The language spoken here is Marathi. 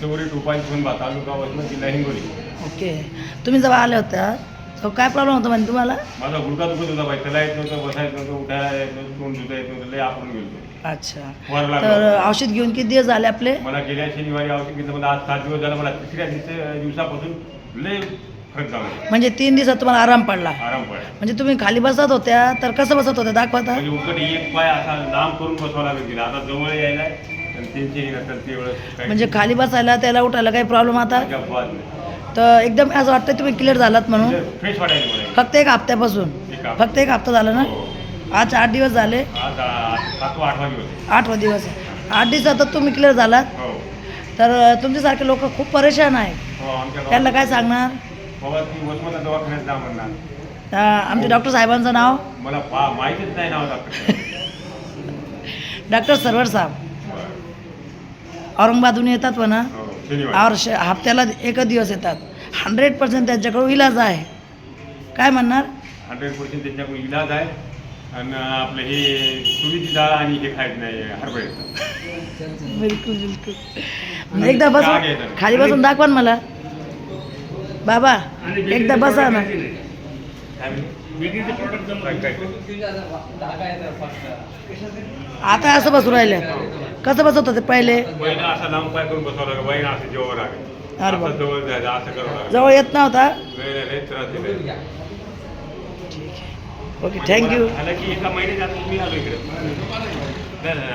चौरी टोपाई तालुका वसमत जिल्हा हिंगोली. ओके. तुम्ही जेव्हा आल्या होत्या तेव्हा काय प्रॉब्लेम होता म्हणजे तुम्हाला? माझा गुडघा दुखत होता बाई त्याला येत नव्हतं बसायचं नव्हतं उठायला येत नव्हतं तोंड धुता येत नव्हतं लय आपण गेलो. अच्छा. वर तर लागलो औषध घेऊन किती दिवस झाले आपले? मला गेल्या शनिवारी औषध घेतलं मला आज सात दिवस झाला मला तिसऱ्या दिवस दिवसापासून लय फरक झाला. म्हणजे तीन दिवसात तुम्हाला आराम पडला. आराम पडला. म्हणजे तुम्ही खाली बसत होत्या तर कसं बसत होत्या दाखवता म्हणजे उकट एक पाय असा लांब करून बसवा लागत गेला आता जवळ यायला म्हणजे खाली बसायला त्याला उठायला काही प्रॉब्लेम आता. तर एकदम असं वाटतं तुम्ही क्लिअर झालात म्हणून? म्हणजे फक्त एक हप्त्यापासून. फक्त एक हप्ता झाला ना? हो. आज आठ दिवस झाले. आठवा दिवस. आठ दिवसात तुम्ही क्लिअर झालात? हो. तर तुमच्यासारखे लोक खूप परेशान आहेत. हो आमच्या त्यांना काय सांगणार? बाबा ती वसमतला दवाखान्यात जा म्हणणार. अं, आमचे डॉक्टर साहेबांचं नाव? मला माहितीच नाही नाव डॉक्टर डॉक्टर सरवर साहेब. औरंगाबादहून येतात म्हणा. हो शनिवारी. और श हप्त्याला एकच दिवस येतात. हंड्रेड पर्सेंट त्यांच्याकडून इलाज आहे. काय म्हणणार? हंड्रेड पर्सेंट त्यांच्याकडून इलाज आहे. आणि आपलं हे तुरीची डाळ आणि हे खायच नाही हरभऱ्याचं बिलकुल बिलकुल. एकदा घ्यायचं? खाली बसून दाखवा ना मला. बाबा एकदा बसा ना? आता असं बसून राहिले. कसं बसत होते पहिले? बैल असा लांब पाय करून बसावं लागेल बैल असं जेवावं लागेल अरे असं बाप. जवळ जायचं असं करावं लागेल जवळ येत नव्हता? लय- लय- लय त्रास दिले. Okay thank you. झालं की एका महिन्याच्या आत मी आलो इकडे. नाही, नाही,